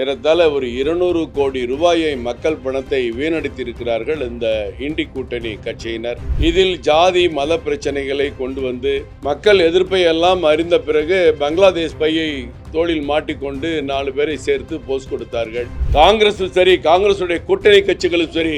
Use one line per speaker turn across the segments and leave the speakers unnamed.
ஏறத்தாழ ஒரு இருநூறு கோடி ரூபாயை மக்கள் பணத்தை வீணடித்திருக்கிறார்கள் இந்த இண்டி கூட்டணி கட்சியினர். இதில் ஜாதி மத பிரச்சனைகளை கொண்டு வந்து மக்கள் எதிர்ப்பை எல்லாம் அறிந்த பிறகு பங்களாதேஷ் பையை தோளில் மாட்டிக்கொண்டு நாலு பேரை சேர்த்து போஸ் கொடுத்தார்கள். காங்கிரஸும் சரி காங்கிரசுடைய கூட்டணி கட்சிகளும் சரி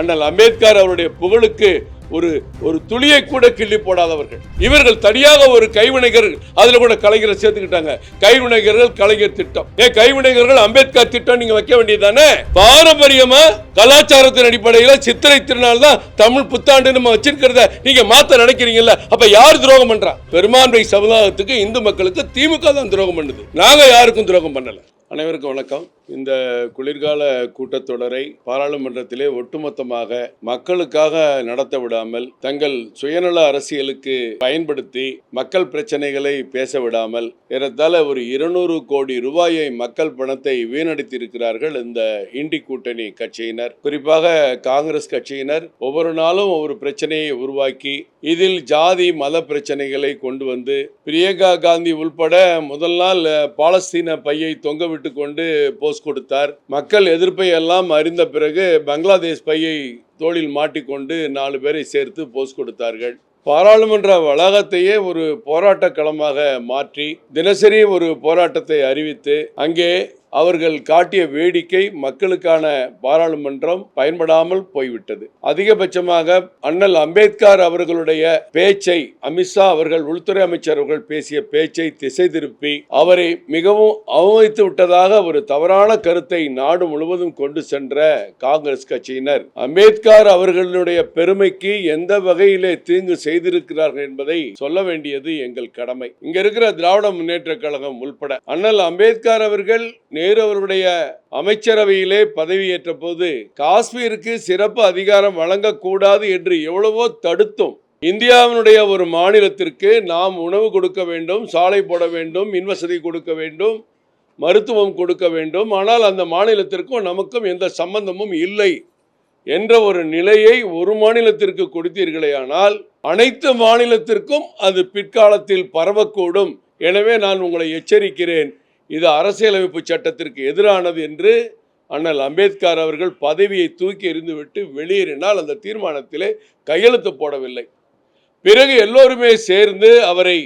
அண்ணல் அம்பேத்கர் அவருடைய புகழுக்கு ஒரு ஒரு துளியை கூட கிள்ளி போடாதவர்கள். இவர்கள் தனியாக ஒரு கைவினைஞர் அதுல கூட கலைஞரை சேர்த்துக்கிட்டாங்க. கைவினைஞர்கள் கலைஞர் திட்டம். ஏ கைவினைஞர்கள் அம்பேத்கர் திட்டம் நீங்க வைக்க வேண்டியதானே பாரம்பரியமா கலாச்சாரத்தின் அடிப்படையில் சித்திரை திருநாள் தான் தமிழ் புத்தாண்டு நம்ம வச்சிருக்கிறத நீங்க மாத்த நினைக்கிறீங்கல்ல அப்ப யார் துரோகம் பண்றா? பெரும்பான்மை சமுதாயத்துக்கு இந்து மக்களுக்கு திமுக தான் துரோகம் பண்ணுது. நாங்க யாருக்கும் துரோகம் பண்ணல. அனைவருக்கும் வணக்கம். இந்த குளிர்கால கூட்டத்தொடரை பாராளுமன்றத்திலே ஒட்டுமொத்தமாக மக்களுக்காக நடத்த விடாமல் தங்கள் சுயநல அரசியலுக்கு பயன்படுத்தி மக்கள் பிரச்சனைகளை பேச விடாமல் ஏறத்தாழ ஒரு இருநூறு கோடி ரூபாயை மக்கள் பணத்தை வீணடித்திருக்கிறார்கள் இந்த இண்டி கூட்டணி கட்சியினர். குறிப்பாக காங்கிரஸ் கட்சியினர் ஒவ்வொரு நாளும் ஒரு பிரச்சனையை உருவாக்கி இதில் ஜாதி மத பிரச்சனைகளை கொண்டு வந்து பிரியங்கா காந்தி உள்பட முதல் நாள் பாலஸ்தீன பையை தொங்க விட்டு கொண்டு போஸ் கொடுத்தார். மக்கள் எதிர்ப்பை எல்லாம் அறிந்த பிறகு பங்களாதேஷ் பையை தோளில் மாட்டிக்கொண்டு நாலு பேரை சேர்த்து போஸ் கொடுத்தார்கள். பாராளுமன்ற வளாகத்தையே ஒரு போராட்ட களமாக மாற்றி தினசரி ஒரு போராட்டத்தை அறிவித்து அங்கே அவர்கள் காட்டிய வேடிக்கை மக்களுக்கான பாராளுமன்றம் பயன்படாமல் போய்விட்டது. அதிகபட்சமாக அண்ணல் அம்பேத்கர் அவர்களுடைய பேச்சை அமித்ஷா அவர்கள் உள்துறை அமைச்சர் அவர்கள் பேசிய பேச்சை திசை திருப்பி அவரை மிகவும் அவமதித்து விட்டதாக ஒரு தவறான கருத்தை நாடு முழுவதும் கொண்டு சென்ற காங்கிரஸ் கட்சியினர். அம்பேத்கர் அவர்களுடைய பெருமைக்கு எந்த வகையிலே தீங்கு செய்திருக்கிறார்கள் என்பதை சொல்ல வேண்டியது எங்கள் கடமை. இங்க இருக்கிற திராவிட முன்னேற்ற கழகம் உள்பட அண்ணல் அம்பேத்கர் அவர்கள் நேரு அவருடைய அமைச்சரவையிலே பதவியேற்ற போது காஷ்மீருக்கு சிறப்பு அதிகாரம் வழங்கக்கூடாது என்று எவ்வளவோ தடுத்தும். இந்தியாவினுடைய ஒரு மாநிலத்திற்கு நாம் உணவு கொடுக்க வேண்டும் சாலை போட வேண்டும் மின்வசதி கொடுக்க வேண்டும் மருத்துவம் கொடுக்க வேண்டும். ஆனால் அந்த மாநிலத்திற்கும் நமக்கும் எந்த சம்பந்தமும் இல்லை என்ற ஒரு நிலையை ஒரு மாநிலத்திற்கு கொடுத்தீர்களே ஆனால் அனைத்து மாநிலத்திற்கும் அது பிற்காலத்தில் பரவக்கூடும். எனவே நான் உங்களை எச்சரிக்கிறேன். இது அரசியலமைப்பு சட்டத்திற்கு எதிரானது என்று அண்ணல் அம்பேத்கர் அவர்கள் பதவியை தூக்கி எறிந்துவிட்டு வெளியேறினால் அந்த தீர்மானத்திலே கையெழுத்து போடவில்லை. பிறகு எல்லோருமே சேர்ந்து அவரை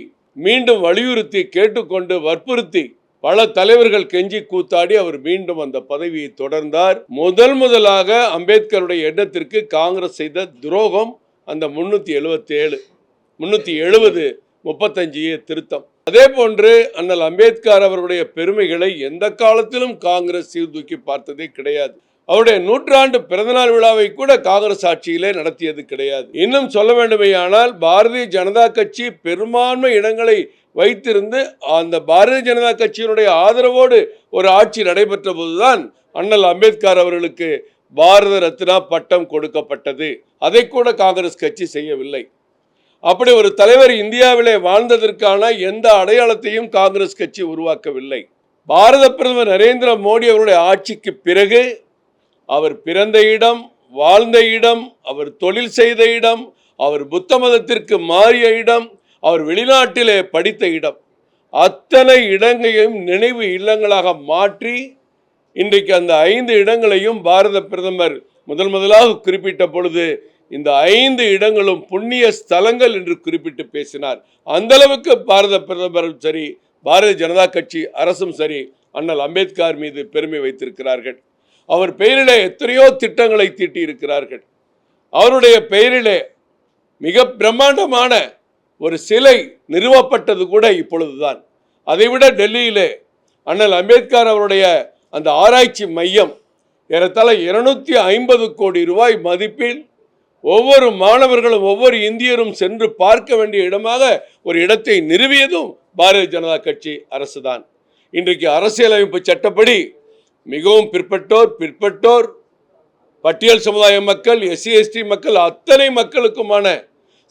மீண்டும் வலியுறுத்தி கேட்டுக்கொண்டு வற்புறுத்தி பல தலைவர்கள் கெஞ்சி கூத்தாடி அவர் மீண்டும் அந்த பதவியை தொடர்ந்தார். முதல் முதலாக அம்பேத்கருடைய எண்ணத்திற்கு காங்கிரஸ் செய்த துரோகம் அந்த முன்னூத்தி எழுபத்தி ஏழு முன்னூத்தி எழுபது முப்பத்தஞ்சு திருத்தம். அதே போன்று அண்ணல் அம்பேத்கர் அவருடைய பெருமைகளை எந்த காலத்திலும் காங்கிரஸ் சீர்தூக்கி பார்த்ததே கிடையாது. அவருடைய நூற்றாண்டு பிறந்தநாள் விழாவை கூட காங்கிரஸ் ஆட்சியிலே நடத்தியது கிடையாது. இன்னும் சொல்ல வேண்டுமேயானால் பாரதிய ஜனதா கட்சி பெரும்பான்மை இடங்களை வைத்திருந்து அந்த பாரதிய ஜனதா கட்சியினுடைய ஆதரவோடு ஒரு ஆட்சி நடைபெற்ற போதுதான் அண்ணல் அம்பேத்கர் அவர்களுக்கு பாரத ரத்னா பட்டம் கொடுக்கப்பட்டது. அதை கூட காங்கிரஸ் கட்சி செய்யவில்லை. அப்படி ஒரு தலைவர் இந்தியாவிலே வாழ்ந்ததற்கான எந்த அடையாளத்தையும் காங்கிரஸ் கட்சி உருவாக்கவில்லை. பாரத பிரதமர் நரேந்திர மோடி அவருடைய ஆட்சிக்கு பிறகு அவர் பிறந்த இடம் வாழ்ந்த இடம் அவர் தொழில் செய்த இடம் அவர் புத்த மதத்திற்கு மாறிய இடம் அவர் வெளிநாட்டிலே படித்த இடம். அத்தனை இடங்களையும் நினைவு இல்லங்களாக மாற்றி இன்றைக்கு அந்த ஐந்து இடங்களையும் பாரத பிரதமர் முதல் முதலாக குறிப்பிட்ட பொழுது இந்த ஐந்து இடங்களும் புண்ணிய ஸ்தலங்கள் என்று குறிப்பிட்டு பேசினார். அந்த அளவுக்கு பாரத பிரதமரும் சரி பாரதிய ஜனதா கட்சி அரசும் சரி அண்ணல் அம்பேத்கர் மீது பெருமை வைத்திருக்கிறார்கள். அவர் பெயரிலே எத்தனையோ திட்டங்களை தீட்டி இருக்கிறார்கள் அவருடைய பெயரிலே மிக பிரம்மாண்டமான ஒரு சிலை நிறுவப்பட்டது கூட இப்பொழுதுதான். அதைவிட டெல்லியிலே அண்ணல் அம்பேத்கர் அவருடைய அந்த ஆராய்ச்சி மையம் ஏறத்தாழ இருநூத்தி ஐம்பது கோடி ரூபாய் மதிப்பில் ஒவ்வொரு மாணவர்களும் ஒவ்வொரு இந்தியரும் சென்று பார்க்க வேண்டிய இடமாக ஒரு இடத்தை நிறுவியதும் பாரதிய ஜனதா கட்சி அரசு தான் இன்றைக்கு அரசியலமைப்பு சட்டப்படி மிகவும் பிற்பட்டோர் பிற்பட்டோர் பட்டியல் சமுதாய மக்கள் எஸ்சி எஸ்டி மக்கள் அத்தனை மக்களுக்குமான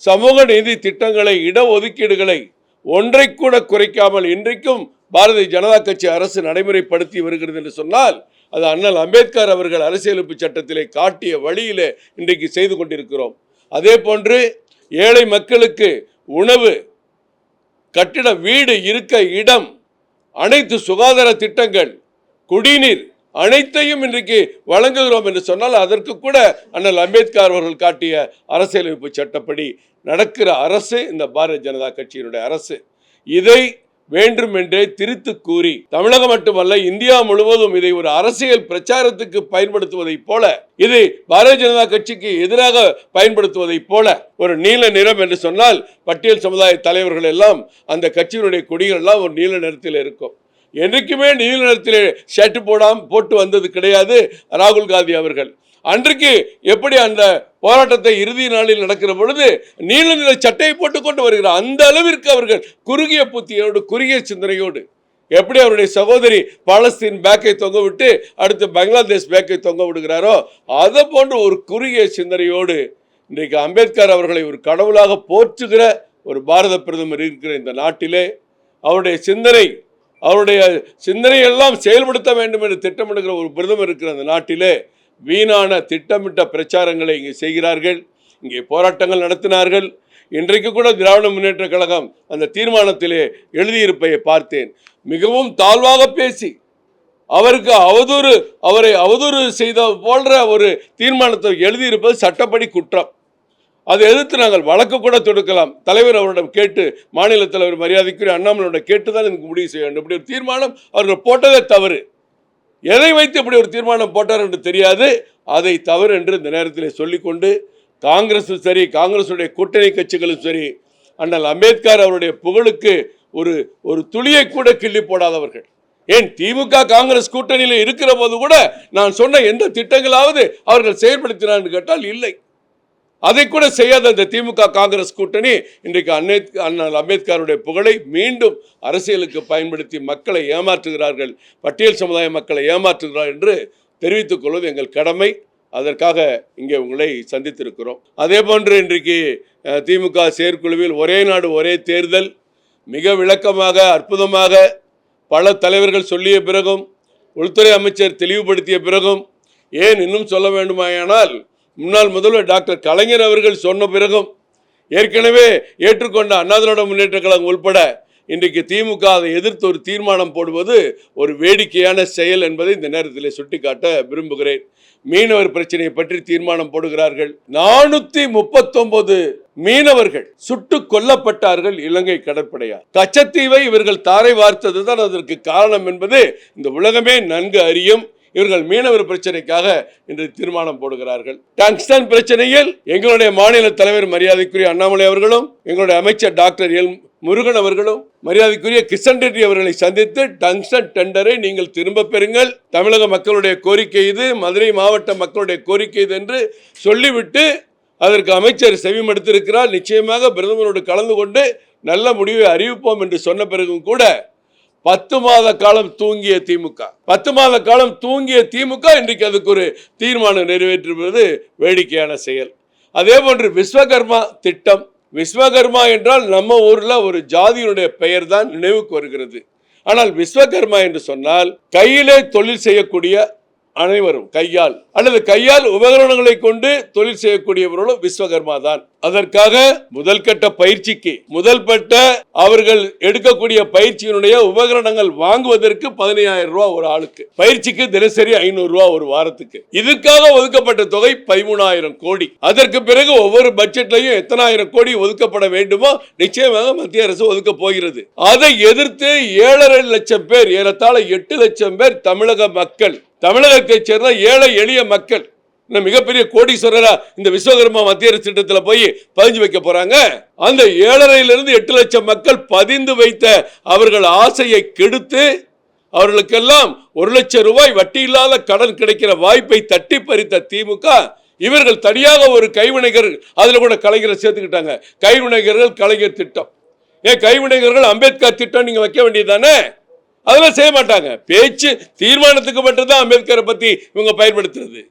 சமூக நீதி திட்டங்களை இடஒதுக்கீடுகளை ஒன்றை கூட குறைக்காமல் இன்றைக்கும் பாரதிய ஜனதா கட்சி அரசு நடைமுறைப்படுத்தி வருகிறது என்று சொன்னால் அது அண்ணல் அம்பேத்கர் அவர்கள் அரசியலமைப்பு சட்டத்திலே காட்டிய வழியிலே இன்றைக்கு செய்து கொண்டிருக்கிறோம். அதே போன்று ஏழை மக்களுக்கு உணவு கட்டிட வீடு இருக்க இடம் அனைத்து சுகாதார திட்டங்கள் குடிநீர் அனைத்தையும் இன்றைக்கு வழங்குகிறோம் என்று சொன்னால் அதற்கு கூட அண்ணல் அம்பேத்கர் அவர்கள் காட்டிய அரசியலமைப்பு சட்டப்படி நடக்கிற அரசு இந்த பாரதிய ஜனதா கட்சியினுடைய அரசு. இதை வேண்டுமென்றே திரித்து கூறி தமிழகம் மட்டுமல்ல இந்தியா முழுவதும் இதை ஒரு அரசியல் பிரச்சாரத்துக்கு பயன்படுத்துவதைப் போல இது பாரதிய ஜனதா கட்சிக்கு எதிராக பயன்படுத்துவதைப் போல ஒரு நீல நிறம் என்று சொன்னால் பட்டியல் சமுதாய தலைவர்கள் எல்லாம் அந்த கட்சியினுடைய கொடிகள் எல்லாம் ஒரு நீல நிறத்தில் இருக்கும். என்றைக்குமே நீல நிறத்தில் ஷர்ட் போடாம போட்டு வந்தது கிடையாது ராகுல் காந்தி அவர்கள். அன்றைக்கு எப்படி அந்த போராட்டத்தை இறுதி நாளில் நடக்கிற பொழுது நீல நில சட்டையை போட்டு கொண்டு வருகிறார் அந்த அளவிற்கு அவர்கள் குறுகிய புத்தியோடு குறுகிய சிந்தனையோடு எப்படி அவருடைய சகோதரி பாலஸ்தீன் பேக்கை தொங்க விட்டு அடுத்து பங்களாதேஷ் பேக்கை தொங்க விடுகிறாரோ அதை போன்று ஒரு குறுகிய சிந்தனையோடு இன்றைக்கு அம்பேத்கர் அவர்களை ஒரு கடவுளாக போற்றுகிற ஒரு பாரத பிரதமர் இருக்கிற இந்த நாட்டிலே அவருடைய சிந்தனை அவருடைய சிந்தனையெல்லாம் செயல்படுத்த வேண்டும் என்று திட்டமிடுகிற ஒரு பிரதமர் இருக்கிற அந்த நாட்டிலே வீணான திட்டமிட்ட பிரச்சாரங்களை இங்கே செய்கிறார்கள். இங்கே போராட்டங்கள் நடத்தினார்கள். இன்றைக்கு கூட திராவிட முன்னேற்ற கழகம் அந்த தீர்மானத்திலே எழுதியிருப்பதை பார்த்தேன். மிகவும் தாழ்வாக பேசி அவருக்கு அவதூறு அவரை அவதூறு செய்த போன்ற ஒரு தீர்மானத்தை எழுதியிருப்பது சட்டப்படி குற்றம். அதை எதிர்த்து நாங்கள் வழக்கு கூட தொடுக்கலாம். தலைவர் அவரிடம் கேட்டு மாநில தலைவர் மரியாதைக்குரிய அண்ணாமலையோட கேட்டு தான் எனக்கு முடிவு செய்ய வேண்டும். இப்படி ஒரு தீர்மானம் அவர்கள் போட்டதே தவறு. எதை வைத்து இப்படி ஒரு தீர்மானம் போட்டார் என்று தெரியாது. அதை தவறு என்று இந்த நேரத்தில் சொல்லிக்கொண்டு காங்கிரஸும் சரி காங்கிரஸுடைய கூட்டணி கட்சிகளும் சரி அண்ணல் அம்பேத்கர் அவருடைய புகழுக்கு ஒரு ஒரு துளியை கூட கிள்ளி போடாதவர்கள். ஏன் திமுக காங்கிரஸ் கூட்டணியில் இருக்கிற போது கூட நான் சொன்ன எந்த திட்டங்களாவது அவர்கள் செயல்படுத்தினார் கேட்டால் இல்லை. அதை கூட செய்யாத இந்த திமுக காங்கிரஸ் கூட்டணி இன்றைக்கு அன்னை அண்ணல் அம்பேத்கருடைய புகழை மீண்டும் அரசியலுக்கு பயன்படுத்தி மக்களை ஏமாற்றுகிறார்கள். பட்டியல் சமுதாய மக்களை ஏமாற்றுகிறார் என்று தெரிவித்துக் கொள்வது எங்கள் கடமை. அதற்காக இங்கே உங்களை சந்தித்திருக்கிறோம். அதே போன்று இன்றைக்கு திமுக செயற்குழுவில் ஒரே நாடு ஒரே தேர்தல். மிக விளக்கமாக அற்புதமாக பல தலைவர்கள் சொல்லிய பிறகும் உள்துறை அமைச்சர் தெளிவுபடுத்திய பிறகும் ஏன் இன்னும் சொல்ல வேண்டுமாயானால் முன்னாள் முதல்வர் டாக்டர் கலைஞர் அவர்கள் சொன்ன பிறகும் ஏற்கனவே ஏற்றுக்கொண்ட அண்ணா முன்னேற்ற கழகம் உள்பட இன்றைக்கு திமுக அதை எதிர்த்து ஒரு தீர்மானம் போடுவது ஒரு வேடிக்கையான செயல் என்பதை இந்த நேரத்தில் சுட்டிக்காட்ட விரும்புகிறேன். மீனவர் பிரச்சனையை பற்றி தீர்மானம் போடுகிறார்கள். நானூத்தி முப்பத்தொன்பது மீனவர்கள் சுட்டு கொல்லப்பட்டார்கள் இலங்கை கடற்படையார் கச்சத்தீவை இவர்கள் தாரை வார்த்ததுதான் அதற்கு காரணம் என்பது இந்த உலகமே நன்கு அறியும் இவர்கள் மீனவர் பிரச்சனைக்காக இன்று தீர்மானம் போடுகிறார்கள். டங்ஸ்டன் பிரச்சனையில் எங்களுடைய மாநில தலைவர் மரியாதைக்குரிய அண்ணாமலை அவர்களும் எங்களுடைய அமைச்சர் டாக்டர் எல் முருகன் அவர்களும் மரியாதைக்குரிய கிஷன் ரெட்டி அவர்களை சந்தித்து டங்ஸ்டன் டெண்டரை நீங்கள் திரும்ப பெறுங்கள். தமிழக மக்களுடைய கோரிக்கை இது மதுரை மாவட்ட மக்களுடைய கோரிக்கை இது என்று சொல்லிவிட்டு அதற்கு அமைச்சர் செவிமடுத்திருக்கிறார் நிச்சயமாக பிரதமரோடு கலந்து கொண்டு நல்ல முடிவை அறிவிப்போம் என்று சொன்ன பிறகும் கூட பத்து மாத காலம் தூங்கிய திமுக. பத்து மாத காலம் தூங்கிய திமுக இன்றைக்கு அதுக்கு ஒரு தீர்மானம் நிறைவேற்றுவது வேடிக்கையான செயல். அதே போன்று விஸ்வகர்மா திட்டம். விஸ்வகர்மா என்றால் நம்ம ஊர்ல ஒரு ஜாதியினுடைய பெயர் தான் நினைவுக்கு வருகிறது. ஆனால் விஸ்வகர்மா என்று சொன்னால் கையிலே தொழில் செய்யக்கூடிய அனைவரும் கையால் அல்லது கையால் உபகரணங்களை கொண்டு தொழில் செய்யக்கூடியவர்களும் விஸ்வகர்மா தான். அதற்காக முதல் கட்ட பயிற்சிக்கு முதல் பட்ட அவர்கள் எடுக்கக்கூடிய பயிற்சியினுடைய உபகரணங்கள் வாங்குவதற்கு பதினையாயிரம் ரூபாய் ஒரு ஆளுக்கு பயிற்சிக்கு தினசரி ஐநூறு ரூபாய் ஒரு வாரத்துக்கு. இதுக்காக ஒதுக்கப்பட்ட தொகை பதிமூணாயிரம் கோடி. அதற்கு பிறகு ஒவ்வொரு பட்ஜெட்லையும் எத்தனாயிரம் கோடி ஒதுக்கப்பட வேண்டுமோ நிச்சயமாக மத்திய அரசு ஒதுக்க போகிறது. அதை எதிர்த்து ஏழரை லட்சம் பேர் ஏறத்தாழ எட்டு லட்சம் பேர் தமிழக மக்கள் தமிழகத்தைச் சேர்ந்த ஏழை எளிய மக்கள் இன்னும் மிகப்பெரிய கோடீஸ்வரரா இந்த விஸ்வகர்மா மத்திய அரசு திட்டத்தில் போய் பதிஞ்சு வைக்க போறாங்க. அந்த ஏழரையிலிருந்து எட்டு லட்சம் மக்கள் பதிந்து வைத்த அவர்கள் ஆசையை கெடுத்து அவர்களுக்கெல்லாம் ஒரு லட்சம் ரூபாய் வட்டி இல்லாத கடன் கிடைக்கிற வாய்ப்பை தட்டி பறித்த திமுக இவர்கள் தனியாக ஒரு கைவினைஞர் அதில் கூட கலைஞரை சேர்த்துக்கிட்டாங்க. கைவினைஞர்கள் கலைஞர் திட்டம். ஏன் கைவினைஞர்கள் அம்பேத்கர் திட்டம் நீங்க வைக்க வேண்டியது தானே? அதெல்லாம் செய்ய மாட்டாங்க. பேச்சு தீர்மானத்துக்கு மட்டும்தான் அம்பேத்கரை பத்தி இவங்க பயன்படுத்துறது.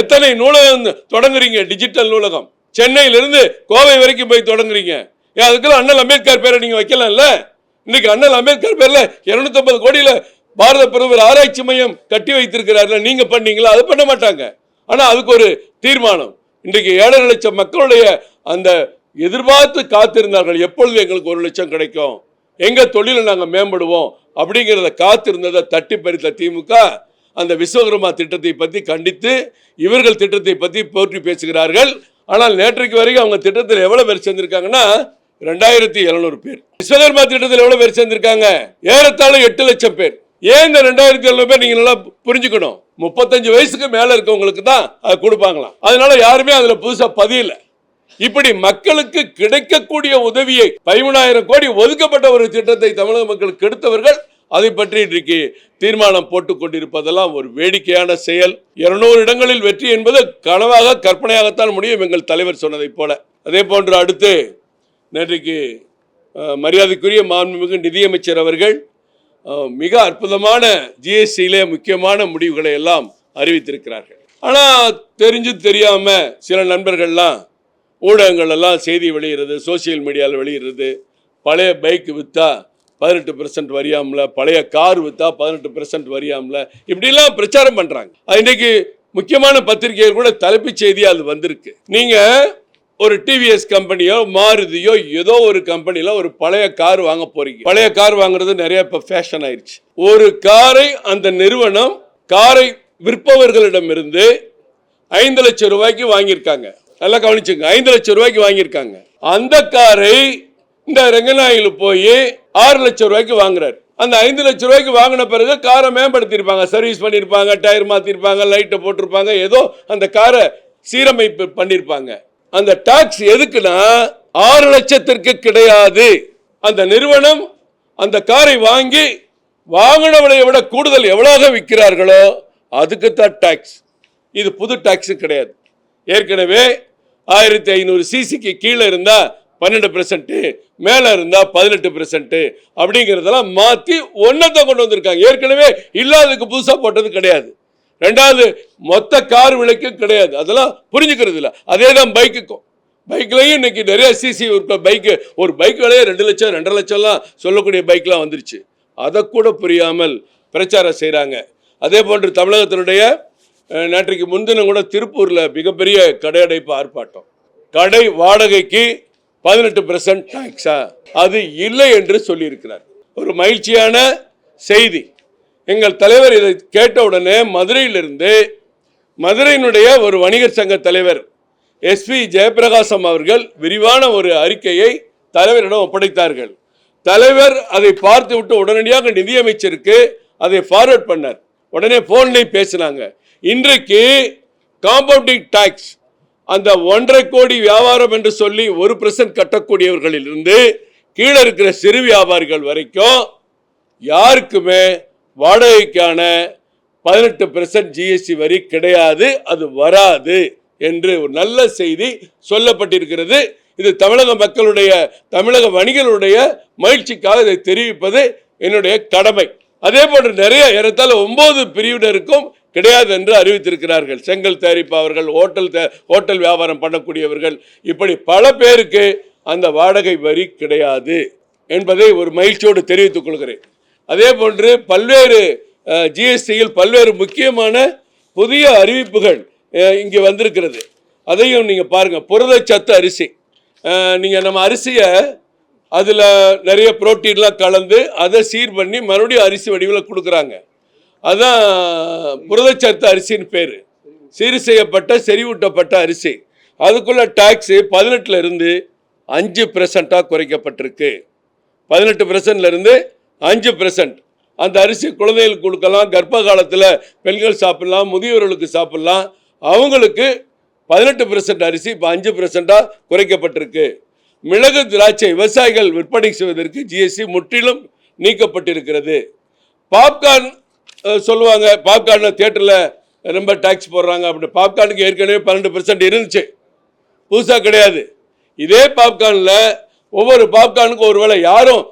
எத்தனை நூலகம் தொடங்குறீங்க? டிஜிட்டல் நூலகம். சென்னையிலிருந்து கோவை வரைக்கும் போய் தொடங்குறீங்க. ஏன் அதுக்கெல்லாம் அண்ணல் அம்பேத்கர் பேரை நீங்க வைக்கலாம்ல? இன்னைக்கு அண்ணல் அம்பேத்கர் பேர்ல 250 கோடியில பாரத பிரதமர் ஆராய்ச்சி மையம் கட்டி வைத்திருக்கிறார்கள் நீங்க பண்ணீங்களா? அது பண்ண மாட்டாங்க. ஆனா அதுக்கு ஒரு தீர்மானம். இன்றைக்கு ஏழரை லட்சம் மக்களுடைய அந்த எதிர்பார்த்து காத்திருந்தார்கள். எப்பொழுது எங்களுக்கு ஒரு லட்சம் கிடைக்கும்? எங்க தொழிலை நாங்கள் மேம்படுவோம்? அப்படிங்கிறத காத்திருந்ததை தட்டி பறித்த திமுக அந்த விஸ்வகர்மா திட்டத்தை பற்றி கண்டித்து இவர்கள் திட்டத்தை பற்றி போற்றி பேசுகிறார்கள். ஆனால் நேற்றைக்கு வரைக்கும் அவங்க திட்டத்தில் எவ்வளோ பேர் சேர்ந்திருக்காங்கன்னா ரெண்டாயிரத்தி எழுநூறு பேர். விஸ்வகர்மா திட்டத்தில் எவ்வளோ பேர் சேர்ந்திருக்காங்க? ஏறத்தாழ எட்டு லட்சம் பேர். ஏன் இந்த ரெண்டாயிரத்தி எழுநூறு பேர் நீங்கள் நல்லா புரிஞ்சுக்கணும்? முப்பத்தஞ்சு வயசுக்கு மேலே இருக்கவங்களுக்கு தான் அதை கொடுப்பாங்களாம். அதனால யாருமே அதில் புதுசாக பதியலை. இப்படி மக்களுக்கு கிடைக்கக்கூடிய உதவியை பதிமூணாயிரம் கோடி ஒதுக்கப்பட்ட ஒரு திட்டத்தை தமிழக மக்களுக்கு கெடுத்தவர்கள் அதை பற்றி இன்றைக்கு தீர்மானம் போட்டுக் கொண்டிருப்பதெல்லாம் ஒரு வேடிக்கையான செயல். இருநூறு இடங்களில் வெற்றி என்பது கனவாக கற்பனையாகத்தான் முடியும் எங்கள் தலைவர் சொன்னதைப் போல. அதே போன்று அடுத்து நேற்றைக்கு மரியாதைக்குரிய மாண்புமிகு நிதியமைச்சர் அவர்கள் மிக அற்புதமான ஜிஎஸ்டியிலே முக்கியமான முடிவுகளை எல்லாம் அறிவித்திருக்கிறார்கள். ஆனால் தெரிஞ்சு தெரியாம சில நண்பர்கள்லாம் ஊடகங்கள் எல்லாம் செய்தி வெளியிடுறது சோஷியல் மீடியாவில் வெளியிடுறது பழைய பைக் விற்றா பதினெட்டு பெர்சன்ட் வரியாமல பழைய கார் விற்றா பதினெட்டு பெர்சன்ட் வரியாமல இப்படிலாம் பிரச்சாரம் பண்ணுறாங்க இன்னைக்கு முக்கியமான பத்திரிகைகள் கூட தலைப்புச் செய்தியாக அது வந்திருக்கு. நீங்கள் ஒரு டிவிஎஸ் கம்பெனியோ மாருதியோ ஏதோ ஒரு கம்பெனியில் ஒரு பழைய கார் வாங்க போறீங்க. பழைய கார் வாங்குறது நிறைய இப்போ ஃபேஷன் ஆயிடுச்சு ஒரு காரை அந்த நிறுவனம் காரை விற்பவர்களிடமிருந்து ஐந்து லட்சம் ரூபாய்க்கு வாங்கியிருக்காங்க. நல்லா கவனிச்சுங்க ஐந்து லட்சம் ரூபாய்க்கு வாங்கியிருக்காங்க. அந்த காரை இந்த ரெங்கநாயில் போய் ஆறு லட்சம் ரூபாய்க்கு வாங்குறாரு. அந்த ஐந்து லட்சம் ரூபாய்க்கு வாங்கின பிறகு காரை மேம்படுத்தியிருப்பாங்க. சர்வீஸ் பண்ணியிருப்பாங்க டயர் மாற்றிருப்பாங்க லைட்டை போட்டிருப்பாங்க. ஏதோ அந்த காரை சீரமைப்பு பண்ணியிருப்பாங்க. அந்த டாக்ஸ் எதுக்குன்னா ஆறு லட்சத்திற்கு கிடையாது. அந்த நிறுவனம் அந்த காரை வாங்கி வாங்கினவனை விட கூடுதல் எவ்வளவு விற்கிறார்களோ அதுக்கு தான் டாக்ஸ் இது புது டாக்ஸு கிடையாது. ஏற்கனவே ஆயிரத்தி ஐநூறு சிசிக்கு கீழே இருந்தா பன்னெண்டு பெர்சன்ட்டு மேலே இருந்தா பதினெட்டு பெர்சன்ட் அப்படிங்கிறதெல்லாம் மாற்றி ஒன்றத்தை கொண்டு வந்திருக்காங்க. ஏற்கனவே இல்லாததுக்கு புதுசாக போட்டது கிடையாது. ரெண்டாவது மொத்த கார் விலைக்கும் கிடையாது. அதெல்லாம் புரிஞ்சுக்கிறது இல்லை. அதே தான் பைக்குக்கும். பைக்லையும் இன்னைக்கு நிறைய சிசி இருக்க பைக்கு ஒரு பைக் விலையே ரெண்டு லட்சம் ரெண்டரை லட்சம்லாம் சொல்லக்கூடிய பைக்லாம் வந்துருச்சு. அதை கூட புரியாமல் பிரச்சாரம் செய்கிறாங்க அதே போன்று தமிழகத்தினுடைய நேற்றைக்கு முன்தினம் கூட திருப்பூரில் மிகப்பெரிய கடையடைப்பு ஆர்ப்பாட்டம். கடை வாடகைக்கு பதினெட்டு பெர்சன்ட் டாக்ஸா அது இல்லை என்று சொல்லியிருக்கிறார். ஒரு மகிழ்ச்சியான செய்தி. எங்கள் தலைவர் இதை கேட்ட உடனே மதுரையிலிருந்து மதுரையினுடைய ஒரு வணிகர் சங்க தலைவர் எஸ்பி ஜெயபிரகாசம் அவர்கள் விரிவான ஒரு அறிக்கையை தலைவரிடம் ஒப்படைத்தார்கள். தலைவர் அதை பார்த்து விட்டு உடனடியாக நிதியமைச்சருக்கு அதை ஃபார்வர்ட் பண்ணார். உடனே ஃபோன்லையும் பேசினாங்க. இன்றைக்கு காம்பவுண்டிங் டாக்ஸ் அந்த ஒன்றரை கோடி வியாபாரம் என்று சொல்லி ஒரு பர்சன்ட் கட்டக்கூடியவர்களிலிருந்து கீழே இருக்கிற சிறு வியாபாரிகள் வரைக்கும் யாருக்குமே வாடகைக்கான பதினெட்டு பெர்சன்ட் ஜிஎஸ்டி வரி கிடையாது அது வராது என்று ஒரு நல்ல செய்தி சொல்லப்பட்டிருக்கிறது. இது தமிழக மக்களுடைய தமிழக வணிகர்களுடைய மகிழ்ச்சிக்காக இதை தெரிவிப்பது என்னுடைய கடமை. அதே போன்று நிறைய ஏறத்தாழ ஒன்பது பிரிவினருக்கும் கிடையாது என்று அறிவித்திருக்கிறார்கள். செங்கல் தயாரிப்பவர்கள் ஹோட்டல் ஹோட்டல் வியாபாரம் பண்ணக்கூடியவர்கள். இப்படி பல பேருக்கு அந்த வாடகை வரி கிடையாது என்பதை ஒரு மகிழ்ச்சியோடு தெரிவித்துக் கொள்கிறேன். அதே போன்று பல்வேறு ஜிஎஸ்டியில் பல்வேறு முக்கியமான புதிய அறிவிப்புகள் இங்கே வந்திருக்கிறது. அதையும் நீங்கள் பாருங்கள் புரதச்சத்து அரிசி. நீங்கள் நம்ம அரிசியை அதில் நிறைய புரோட்டீன்லாம் கலந்து அதை சீர் பண்ணி மறுபடியும் அரிசி வடிவில் கொடுக்குறாங்க. அதுதான் புரதச்சத்து அரிசின்னு பேர். சீர் செய்யப்பட்ட செறிவூட்டப்பட்ட அரிசி. அதுக்குள்ள டாக்ஸு பதினெட்டுல இருந்து அஞ்சு பெர்சென்ட்டாக குறைக்கப்பட்டிருக்கு. பதினெட்டு பெர்சன்ட்ல இருந்து அஞ்சு பெர்சன்ட் அந்த அரிசி குழந்தைகளுக்கு கொடுக்கலாம் கர்ப்ப காலத்தில் பெண்கள் சாப்பிடலாம் முதியவர்களுக்கு சாப்பிடலாம். அவங்களுக்கு பதினெட்டு பெர்சன்ட் அரிசி இப்போ அஞ்சு பெர்சென்ட்டாக குறைக்கப்பட்டிருக்கு. மிளகு திராட்சை விவசாயிகள் விற்பனை செய்வதற்கு ஜிஎஸ்டி முற்றிலும் நீக்கப்பட்டிருக்கிறது. பாப்கார்ன் சொல்லுவாங்க பாப்கார்னில் தேட்டரில் ரொம்ப டாக்ஸ் போடுறாங்க அப்படி பாப்கார்னுக்கு ஏற்கனவே பன்னெண்டு பெர்சன்ட் இருந்துச்சு. புதுசாக கிடையாது. இதே பாப்கார்னில் ஒவ்வொரு பாப்கார்னுக்கும் ஒருவேளை யாரும்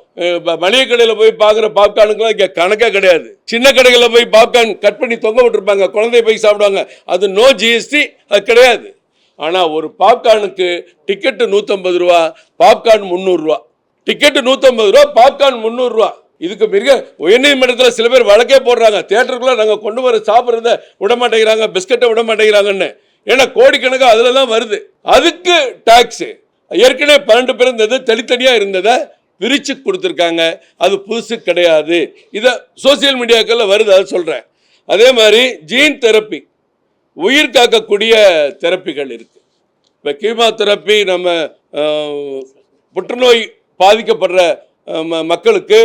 மளிகை கடையில் போய் பார்க்குற பாப்கார்னுக்குலாம் இங்கே கணக்கே கிடையாது. சின்ன கடைகளில் போய் பாப்கார்ன் கட் பண்ணி தொங்க விட்டுருப்பாங்க. குழந்தை போய் சாப்பிடுவாங்க. அது நோ ஜிஎஸ்டி அது கிடையாது. ஆனால் ஒரு பாப்கார்னுக்கு டிக்கெட்டு நூற்றம்பது ரூபா பாப்கார்ன் முந்நூறுரூவா டிக்கெட்டு நூற்றம்பது ரூபா பாப்கார்ன் முந்நூறுரூவா இதுக்கு மிக உயர்நீதிமன்றத்தில் சில பேர் வழக்கே போடுறாங்க. தேட்டருக்குள்ளே நாங்கள் கொண்டு வர சாப்பிட்றத விட மாட்டேங்கிறாங்க பிஸ்கட்டை விட மாட்டேங்கிறாங்கன்னு ஏன்னா கோடிக்கணக்காக அதில் தான் வருது. அதுக்கு டேக்ஸு ஏற்கனவே பன்னெண்டு பேர் இருந்தது தனித்தனியாக இருந்ததை விரித்து கொடுத்துருக்காங்க. அது புதுசு கிடையாது. இதை சோசியல் மீடியாக்களில் வருது அதை சொல்கிறேன் அதே மாதிரி ஜீன் தெரப்பி உயிர் காக்கக்கூடிய தெரப்பிகள் இருக்குது இப்போ கீமோதெரப்பி நம்ம புற்றுநோய் பாதிக்கப்படுற ம- மக்களுக்கு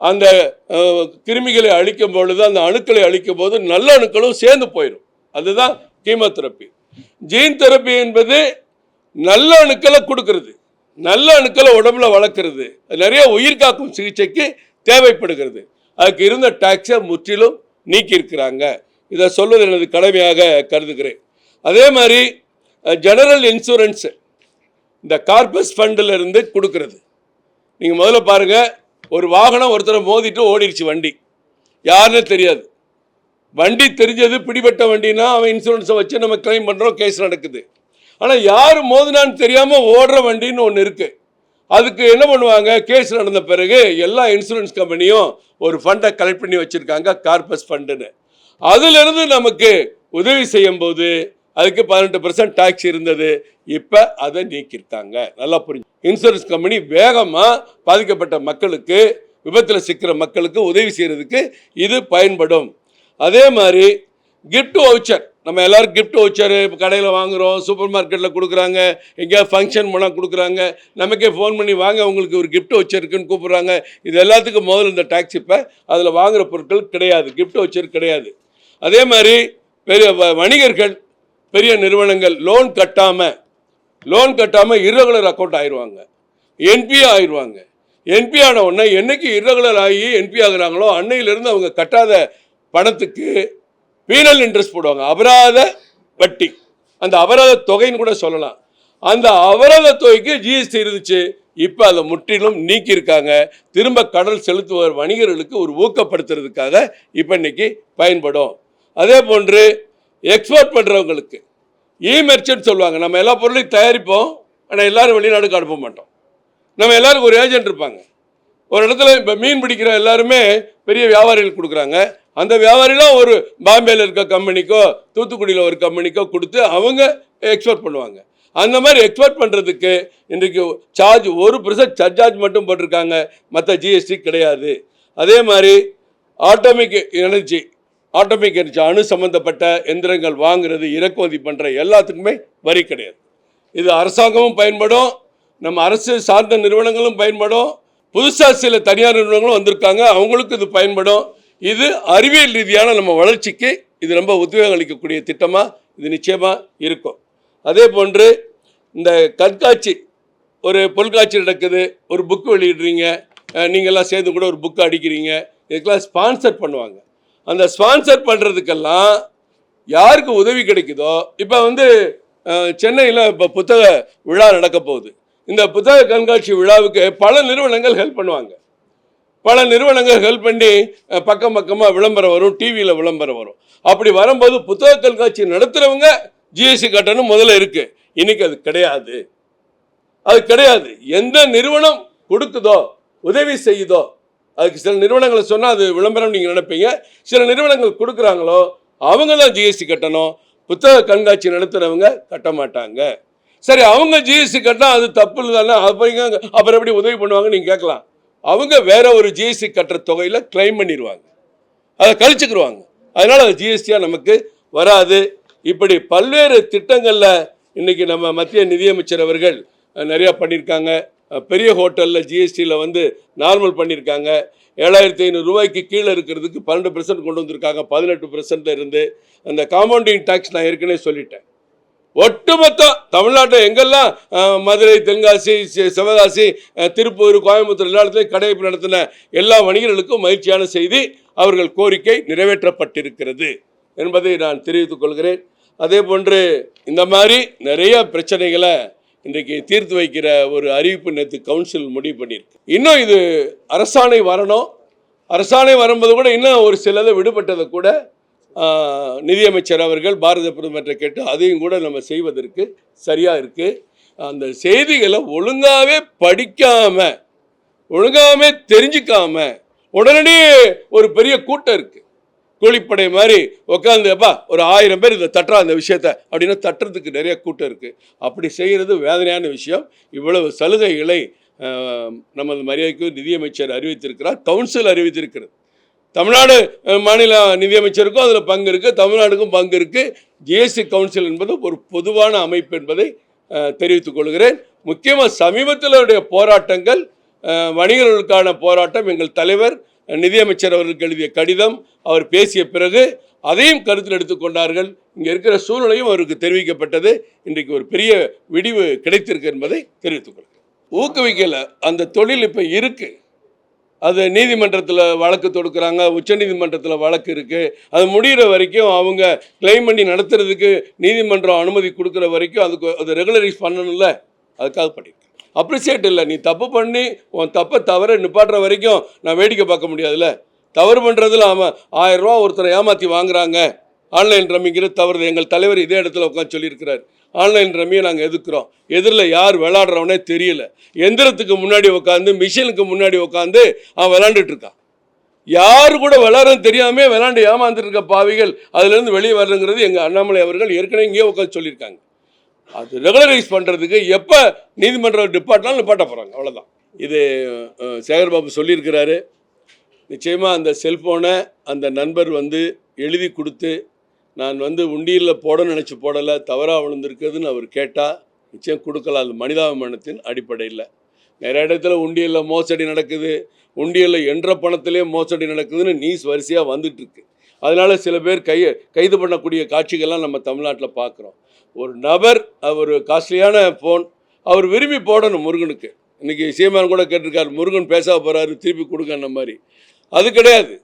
அந்த கிருமிகளை அழிக்கும் பொழுது அந்த அணுக்களை அழிக்கும் போது நல்ல அணுக்களும் சேர்ந்து போயிடும் அதுதான் கீமோதெரப்பி. ஜீன் தெரப்பி என்பது நல்ல அணுக்களை கொடுக்கறது. நல்ல அணுக்களை உடம்புல வளர்க்குறது. நிறைய உயிர் காக்கும் சிகிச்சைக்கு தேவைப்படுகிறது. அதுக்கு இருந்த டாக்ஸை முற்றிலும் நீக்கியிருக்கிறாங்க. இதை சொல்வது எனது கடமையாக கருதுகிறேன். அதே மாதிரி ஜெனரல் இன்சூரன்ஸு இந்த கார்பஸ் ஃபண்டில் இருந்து கொடுக்கறது. நீங்கள் முதல்ல பாருங்கள் ஒரு வாகனம் ஒருத்தரை மோதிட்டு ஓடிடுச்சு வண்டி. யாருன்னு தெரியாது. வண்டி தெரிஞ்சது பிடிபட்ட வண்டினா அவன் இன்சூரன்ஸை வச்சு நம்ம கிளைம் பண்ணுறோம் கேஸ் நடக்குது. ஆனால் யார் மோதினான்னு தெரியாமல் ஓடுற வண்டின்னு ஒன்று இருக்குது அதுக்கு என்ன பண்ணுவாங்க கேஸ் நடந்த பிறகு எல்லா இன்சூரன்ஸ் கம்பெனியும் ஒரு ஃபண்டை கலெக்ட் பண்ணி வச்சுருக்காங்க கார்பஸ் ஃபண்டுன்னு அதிலிருந்து நமக்கு உதவி செய்யும் போது அதுக்கு பதினெட்டு பர்சன்ட் டாக்ஸ் இருந்தது. இப்போ அதை நீக்கியிருக்காங்க நல்லா புரிஞ்சு. இன்சூரன்ஸ் கம்பெனி வேகமாக பாதிக்கப்பட்ட மக்களுக்கு விபத்தில் சிக்கிற மக்களுக்கு உதவி செய்கிறதுக்கு இது பயன்படும். அதே மாதிரி கிஃப்ட் வவுச்சர் நம்ம எல்லாரும் கிஃப்ட் வவுச்சர் கடையில் வாங்குகிறோம் சூப்பர் மார்க்கெட்டில் கொடுக்குறாங்க எங்கேயாவது ஃபங்க்ஷன் போனால் கொடுக்குறாங்க. நமக்கே ஃபோன் பண்ணி வாங்க உங்களுக்கு ஒரு கிஃப்ட் வவுச்சர் இருக்குன்னு கூப்பிட்றாங்க. இது எல்லாத்துக்கும் முதல்ல இந்த டாக்ஸ் இப்போ அதில் வாங்குகிற பொருட்கள் கிடையாது. கிஃப்ட் வவுச்சர் கிடையாது. அதே மாதிரி பெரிய வ- வணிகர்கள் பெரிய நிறுவனங்கள் லோன் கட்டாமல் லோன் கட்டாமல் இரகுலர் அக்கௌண்ட் ஆயிடுவாங்க என்பி ஆயிடுவாங்க என்பி ஆன உடனே என்னைக்கு இரகுலர் ஆகி என்பி ஆகுறாங்களோ அன்னையிலிருந்து அவங்க கட்டாத பணத்துக்கு பீனல் இன்ட்ரெஸ்ட் போடுவாங்க. அபராத வட்டி. அந்த அபராத தொகைன்னு கூட சொல்லலாம். அந்த அபராத தொகைக்கு ஜிஎஸ்டி இருந்துச்சு. இப்போ அதை முற்றிலும் நீக்கியிருக்காங்க. திரும்ப கடல் செலுத்துவர் வணிகர்களுக்கு ஒரு ஊக்கப்படுத்துறதுக்காக இப்போ இன்னைக்கு பயன்படும். அதே போன்று எக்ஸ்போர்ட் பண்ணுறவங்களுக்கு இ மெர்ச்சன்ட் சொல்லுவாங்க நம்ம எல்லா பொருளையும் தயாரிப்போம் ஆனால் எல்லாரும் வெளிநாடுக்கு அனுப்ப மாட்டோம். நம்ம எல்லாருக்கும் ஒரு ஏஜென்ட் இருப்பாங்க. ஒரு இடத்துல இப்போ மீன் பிடிக்கிற எல்லாருமே பெரிய வியாபாரிகள் கொடுக்குறாங்க. அந்த வியாபாரிலாம் ஒரு பாம்பேயில் இருக்க கம்பெனிக்கோ தூத்துக்குடியில் ஒரு கம்பெனிக்கோ கொடுத்து அவங்க எக்ஸ்போர்ட் பண்ணுவாங்க. அந்த மாதிரி எக்ஸ்போர்ட் பண்ணுறதுக்கு இன்றைக்கு சார்ஜ் ஒரு பர்சன்ட் சர்ஜார்ஜ் மட்டும் போட்டிருக்காங்க. மற்ற ஜிஎஸ்டி கிடையாது. அதே மாதிரி ஆட்டோமிக் எனர்ஜி ஆட்டோமிக் எனர்ஜி அணு சம்மந்தப்பட்ட எந்திரங்கள் வாங்குறது இறக்குமதி பண்ணுற எல்லாத்துக்குமே வரி கிடையாது. இது அரசாங்கமும் பயன்படும் நம்ம அரசு சார்ந்த நிறுவனங்களும் பயன்படும் புதுசாக சில தனியார் நிறுவனங்களும் வந்திருக்காங்க அவங்களுக்கும் இது பயன்படும். இது அறிவியல் ரீதியான நம்ம வளர்ச்சிக்கு இது ரொம்ப உத்வேகம் அளிக்கக்கூடிய திட்டமாக இது நிச்சயமாக இருக்கும். அதே போன்று இந்த கண்காட்சி ஒரு பொருட்காட்சி நடக்குது ஒரு புக் வெளியிடுறீங்க நீங்கள்லாம் சேர்ந்து கூட ஒரு புக் அடிக்கிறீங்க இதுக்கெல்லாம் ஸ்பான்சர் பண்ணுவாங்க. அந்த ஸ்பான்சர் பண்ணுறதுக்கெல்லாம் யாருக்கு உதவி கிடைக்குதோ இப்போ வந்து சென்னையில் இப்போ புத்தக விழா நடக்க போகுது. இந்த புத்தக கண்காட்சி விழாவுக்கு பல நிறுவனங்கள் ஹெல்ப் பண்ணுவாங்க. பல நிறுவனங்கள் ஹெல்ப் பண்ணி பக்கம் பக்கமாக விளம்பரம் வரும் டிவியில் விளம்பரம் வரும். அப்படி வரும்போது புத்தக கண்காட்சி நடத்துகிறவங்க ஜிஎஸ்டி கட்டணம் முதல்ல இருக்குது இன்னைக்கு அது கிடையாது. அது கிடையாது. எந்த நிறுவனம் கொடுக்குதோ உதவி செய்யுதோ அதுக்கு சில நிறுவனங்களை சொன்னால் அது விளம்பரம் நீங்கள் நினைப்பீங்க. சில நிறுவனங்கள் கொடுக்குறாங்களோ அவங்க தான் ஜிஎஸ்டி கட்டணும். புத்தக கண்காட்சி நடத்துகிறவங்க கட்ட மாட்டாங்க. சரி அவங்க ஜிஎஸ்டி கட்டினா அது தப்பு தானே? அப்புறம் அப்புறம் எப்படி உதவி பண்ணுவாங்கன்னு நீங்கள் கேட்கலாம். அவங்க வேற ஒரு ஜிஎஸ்டி கட்டுற தொகையில் கிளைம் பண்ணிடுவாங்க. அதை கழிச்சுக்கிடுவாங்க அதனால் அது ஜிஎஸ்டியாக நமக்கு வராது. இப்படி பல்வேறு திட்டங்களில் இன்னைக்கு நம்ம மத்திய நிதியமைச்சர் அவர்கள் நிறையா பண்ணியிருக்காங்க. பெரிய ஹோட்டலில் ஜிஎஸ்டியில் வந்து நார்மல் பண்ணியிருக்காங்க ஏழாயிரத்தி ஐநூறு ரூபாய்க்கு கீழே இருக்கிறதுக்கு பன்னெண்டு பெர்சன்ட் கொண்டு வந்திருக்காங்க. பதினெட்டு பெர்சன்ட்ல இருந்து அந்த காம்பவுண்டிங் டேக்ஸ் நான் ஏற்கனவே சொல்லிட்டேன். ஒட்டுமொத்த தமிழ்நாட்டில் எங்கெல்லாம் மதுரை தென்காசி சி- சிவகாசி திருப்பூர் கோயம்புத்தூர் எல்லா இடத்துலையும் கடையெடுப்பு நடத்தின எல்லா வணிகர்களுக்கும் மகிழ்ச்சியான செய்தி அவர்கள் கோரிக்கை நிறைவேற்றப்பட்டிருக்கிறது என்பதை நான் தெரிவித்துக் கொள்கிறேன். அதே போன்று இந்த மாதிரி நிறைய பிரச்சனைகளை இன்றைக்கு தீர்த்து வைக்கிற ஒரு அறிவிப்பு நேற்று கவுன்சில் முடிவு பண்ணியிருக்கு. இன்னும் இது அரசாணை வரணும். அரசாணை வரும்போது கூட இன்னும் ஒரு சிலதை விடுபட்டதை கூட நிதியமைச்சர் அவர்கள் பாரத பிரதமரை கேட்டு அதையும் கூட நம்ம செய்வதற்கு சரியாக இருக்குது அந்த செய்திகளை ஒழுங்காகவே படிக்காமல் ஒழுங்காகவே தெரிஞ்சுக்காம உடனடியே ஒரு பெரிய கூட்டம் இருக்குது கூலிப்படை மாதிரி உட்காந்து அப்பா ஒரு ஆயிரம் பேர் இதை தட்டுறா அந்த விஷயத்த அப்படின்னா தட்டுறதுக்கு நிறைய கூட்டம் இருக்குது அப்படி செய்கிறது வேதனையான விஷயம். இவ்வளவு சலுகைகளை நமது மரியாதைக்கு நிதியமைச்சர் அறிவித்திருக்கிறார் கவுன்சில் அறிவித்திருக்கிறது. தமிழ்நாடு மாநில நிதியமைச்சருக்கும் அதில் பங்கு இருக்குது தமிழ்நாடுக்கும் பங்கு இருக்குது ஜிஎஸ்டி கவுன்சில் என்பது ஒரு பொதுவான அமைப்பு என்பதை தெரிவித்துக் கொள்கிறேன். முக்கியமாக சமீபத்தில் போராட்டங்கள் வணிகர்களுக்கான போராட்டம் எங்கள் தலைவர் நிதியமைச்சர் அவர்களுக்கு எழுதிய கடிதம் அவர் பேசிய பிறகு அதையும் கருத்தில் எடுத்துக்கொண்டார்கள் இங்கே இருக்கிற சூழ்நிலையும் அவருக்கு தெரிவிக்கப்பட்டது. இன்றைக்கு ஒரு பெரிய விடிவு கிடைத்திருக்கு என்பதை தெரிவித்துக் கொள்கிறேன். ஊக்குவிக்கல. அந்த தொழில் இப்போ இருக்குது அது நீதிமன்றத்தில் வழக்கு தொடுக்கிறாங்க உச்சநீதிமன்றத்தில் வழக்கு இருக்குது அது முடிகிற வரைக்கும் அவங்க கிளைம் பண்ணி நடத்துறதுக்கு நீதிமன்றம் அனுமதி கொடுக்குற வரைக்கும் அதுக்கு அது ரெகுலரைஸ் பண்ணணும்ல. அதுக்காக பண்ணியிருக்கேன் அப்ரிசியேட் இல்லை. நீ தப்பு பண்ணி உன் தப்பை தவற நிப்பாட்டுற வரைக்கும் நான் வேடிக்கை பார்க்க முடியாதுல்ல? தவறு பண்ணுறதுல அவன் ஆயிரம் ரூபா ஒருத்தரை ஏமாற்றி வாங்குறாங்க. ஆன்லைன் ரம்மிங்கிறது தவறு எங்கள் தலைவர் இதே இடத்துல உட்காந்து சொல்லியிருக்கிறார். ஆன்லைன் ரம்மியை நாங்கள் எதுக்குறோம் எதிரில் யார் விளாடுறவனே தெரியல. எந்திரத்துக்கு முன்னாடி உட்காந்து மிஷினுக்கு முன்னாடி உட்காந்து அவன் விளாண்டுட்டு இருக்கான் யார் கூட விளாட்றன்னு தெரியாமே விளாண்டு ஏமாந்துட்டு இருக்க பாவிகள் அதுலேருந்து வெளியே வரணுங்கிறது எங்கள் அண்ணாமலை அவர்கள் ஏற்கனவே இங்கேயே உட்காந்து சொல்லியிருக்காங்க. அது ரெகுலரைஸ் பண்ணுறதுக்கு எப்போ நீதிமன்றம் டிபார்ட்னாலும் நிப்பாட்ட போகிறாங்க அவ்வளோதான் இது சேகர் சேகர்பாபு சொல்லியிருக்கிறாரு. நிச்சயமாக அந்த செல்ஃபோனை அந்த நண்பர் வந்து எழுதி கொடுத்து நான் வந்து உண்டியலில் போடணும்னு நினச்சி போடலை தவறாக விழுந்திருக்குதுன்னு அவர் கேட்டால் நிச்சயம் கொடுக்கலாம். அது மனிதாபிமானத்தின் அடிப்படையில். நிறைய இடத்துல உண்டியலில் மோசடி நடக்குது. உண்டியலில் என்ற பணத்திலே மோசடி நடக்குதுன்னு நியூஸ் வரிசையாக வந்துட்டுருக்கு அதனால் அதனால சில பேர் கை கைது பண்ணக்கூடிய காட்சிகள்லாம் நம்ம தமிழ்நாட்டில் பார்க்குறோம் ஒரு நபர் அவர் காஸ்ட்லியான ஃபோன் அவர் விரும்பி போடணும் முருகனுக்கு. இன்றைக்கி சீமான் கூட கேட்டிருக்காரு முருகன் பேச போகிறாரு திருப்பி கொடுங்கன்ற மாதிரி. அது கிடையாது.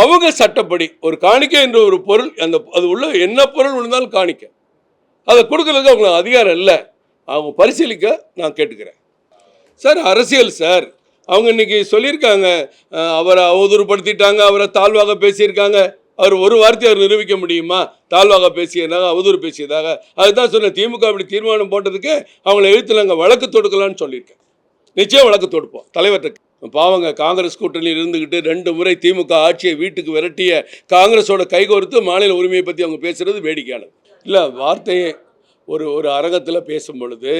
அவங்க சட்டப்படி ஒரு காணிக்கை என்ற ஒரு பொருள் அந்த அது உள்ள என்ன பொருள் விழுந்தாலும் காணிக்கை. அதை கொடுக்கறதுக்கு அவங்களுக்கு அதிகாரம் இல்லை. அவங்க பரிசீலிக்க நான் கேட்டுக்கிறேன். சார் அரசியல் சார். அவங்க இன்னைக்கு சொல்லியிருக்காங்க அவரை அவதூறுபடுத்திட்டாங்க அவரை தாழ்வாக பேசியிருக்காங்க. அவர் ஒரு வார்த்தை அவர் நிரூபிக்க முடியுமா? தாழ்வாக பேசியதாக அவதூறு பேசியதாக. அதுதான் சொன்னேன் திமுக அப்படி தீர்மானம் போட்டதுக்கு அவங்கள எழுத்து நாங்கள் வழக்கு தொடுக்கலாம்னு சொல்லியிருக்கேன். நிச்சயம் வழக்கு தொடுப்போம். தலைவர்கிட்ட பாவங்க காங்கிரஸ் கூட்டணியில் இருந்துக்கிட்டு ரெண்டு முறை திமுக ஆட்சியை வீட்டுக்கு விரட்டிய காங்கிரஸோட கைகோர்த்து மாநில உரிமையை பற்றி அவங்க பேசுகிறது வேடிக்கையானது. இல்லை வார்த்தையை ஒரு ஒரு அரங்கத்தில் பேசும் பொழுது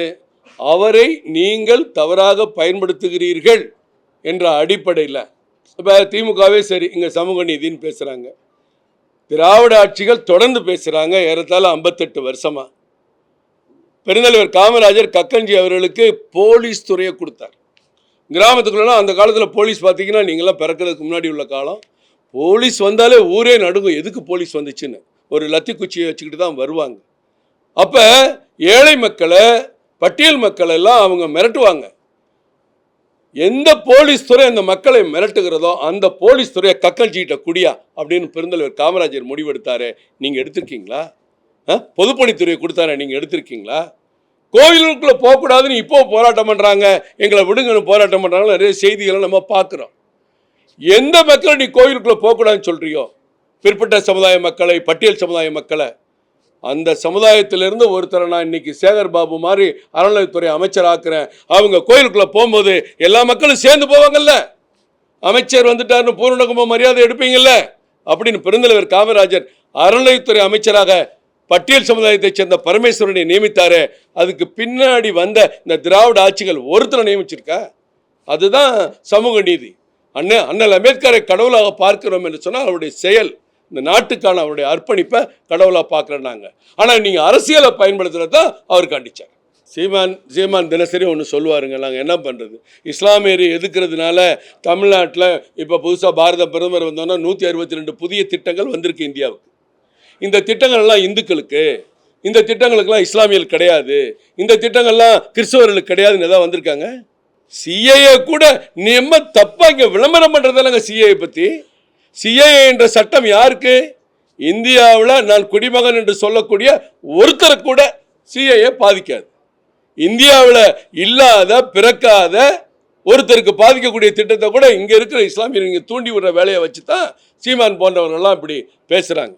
அவரை நீங்கள் தவறாக பயன்படுத்துகிறீர்கள் என்ற அடிப்படையில். இப்போ திமுகவே சரி இங்கே சமூக நீதின்னு பேசுகிறாங்க திராவிட ஆட்சிகள் தொடர்ந்து பேசுகிறாங்க ஏறத்தாழ ஐம்பத்தெட்டு வருஷமாக பெருந்தலைவர் காமராஜர் கக்கஞ்சி அவர்களுக்கு போலீஸ் துறையை கொடுத்தார். கிராமத்துக்குள்ளலாம் அந்த காலத்தில் போலீஸ் பார்த்தீங்கன்னா நீங்களாம் பிறக்கிறதுக்கு முன்னாடி உள்ள காலம். போலீஸ் வந்தாலே ஊரே நடுங்கும் எதுக்கு போலீஸ் வந்துச்சுன்னு. ஒரு லத்தி குச்சியை வச்சுக்கிட்டு தான் வருவாங்க. அப்போ ஏழை மக்களை பட்டியல் மக்கள் எல்லாம் அவங்க மிரட்டுவாங்க. எந்த போலீஸ் துறை அந்த மக்களை மிரட்டுகிறதோ அந்த போலீஸ் துறையை கக்கஞ்சிக்கிட்ட குடியா அப்படின்னு பெருந்தலைவர் காமராஜர் முடிவெடுத்தாரு. நீங்கள் எடுத்திருக்கீங்களா? ஆ? பொதுப்பணித்துறையை கொடுத்தாரு நீங்கள் எடுத்திருக்கீங்களா? கோயிலுக்குள்ளே போகக்கூடாதுன்னு இப்போ போராட்டம் பண்ணுறாங்க எங்களை விடுங்கன்னு போராட்டம் பண்ணுறாங்க நிறைய செய்திகளை நம்ம பார்க்குறோம். எந்த மக்களும் நீ கோயிலுக்குள்ளே போகக்கூடாதுன்னு சொல்கிறியோ பிற்பட்ட சமுதாய மக்களை பட்டியல் சமுதாய மக்களை அந்த சமுதாயத்திலிருந்து ஒருத்தரை நான் இன்னைக்கு சேகர் பாபு மாதிரி அறநிலையத்துறை அமைச்சர் ஆக்குறேன் அவங்க கோயிலுக்குள்ளே போகும்போது எல்லா மக்களும் சேர்ந்து போவாங்கல்ல. அமைச்சர் வந்துட்டாருன்னு பூர்ணகும்ப மரியாதை எடுப்பீங்கல்ல. அப்படின்னு பெருந்தலைவர் காமராஜர் அறநிலையத்துறை அமைச்சராக பட்டியல் சமுதாயத்தைச் சேர்ந்த பரமேஸ்வரனை நியமித்தார். அதுக்கு பின்னாடி வந்த இந்த திராவிட ஆட்சிகள் ஒருத்தரை நியமிச்சிருக்கா? அதுதான் சமூக நீதி. அண்ணன் அண்ணல் அம்பேத்கரை கடவுளாக பார்க்கிறோம் என்று சொன்னால் அவருடைய செயல். இந்த நாட்டுக்கான அவருடைய அர்ப்பணிப்பை கடவுளாக பார்க்குறேன்னாங்க. ஆனால் நீங்கள் அரசியலை பயன்படுத்துகிறது தான் அவர் கண்டிச்சார் சீமான் சீமான் தினசரி ஒன்று சொல்லுவாருங்க நாங்கள் என்ன பண்ணுறது இஸ்லாமியரை எதுக்குறதுனால தமிழ்நாட்டில் இப்போ புதுசாக பாரத பிரதமர் வந்தோன்னா நூற்றி அறுபத்தி ரெண்டு புதிய திட்டங்கள் வந்திருக்கு இந்தியாவுக்கு. இந்த திட்டங்கள்லாம் இந்துக்களுக்கு இந்த திட்டங்களுக்கெல்லாம் இஸ்லாமியர்கள் கிடையாது இந்த திட்டங்கள்லாம் கிறிஸ்தவர்களுக்கு கிடையாதுன்னு எதாவது வந்திருக்காங்க? சிஏஏ கூட நம்ம தப்பாக இங்கே விளம்பரம் பண்றதில்லங்க சிஏஏ பற்றி சிஏஏ என்ற சட்டம் யாருக்கு? இந்தியாவில் நான் குடிமகன் என்று சொல்லக்கூடிய ஒருத்தரை கூட சிஏஏ பாதிக்காது. இந்தியாவில் இல்லாத பிறக்காத ஒருத்தருக்கு பாதிக்கக்கூடிய திட்டத்தை கூட இங்கே இருக்கிற இஸ்லாமியர் இங்கே தூண்டி விடுற வேலையை வச்சு தான் சீமான் போன்றவர்கள்லாம் இப்படி பேசுகிறாங்க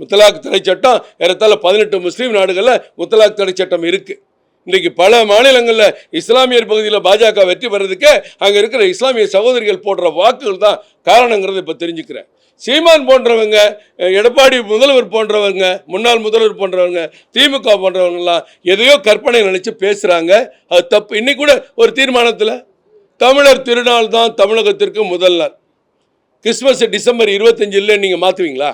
முத்தலாக் தடை சட்டம் ஏறத்தாழ பதினெட்டு முஸ்லீம் நாடுகளில் முத்தலாக் தடை சட்டம் இருக்குது இன்றைக்கு பல மாநிலங்களில் இஸ்லாமியர் பகுதியில் பாஜக வெற்றி பெறதுக்கு அங்கே இருக்கிற இஸ்லாமிய சகோதரிகள் போடுற வாக்குகள் தான் காரணங்கிறத இப்போ தெரிஞ்சுக்கிறேன். சீமான் போன்றவங்க எடப்பாடி முதல்வர் போன்றவங்க முன்னாள் முதல்வர் போன்றவங்க திமுக போன்றவங்கலாம் எதையோ கற்பனை நினச்சி பேசுகிறாங்க அது தப்பு. இன்னைக்கு கூட ஒரு தீர்மானத்தில் தமிழர் திருநாள் தான் தமிழகத்திற்கு முதல் நாள். கிறிஸ்மஸ் டிசம்பர் இருபத்தஞ்சில் நீங்கள் மாற்றுவீங்களா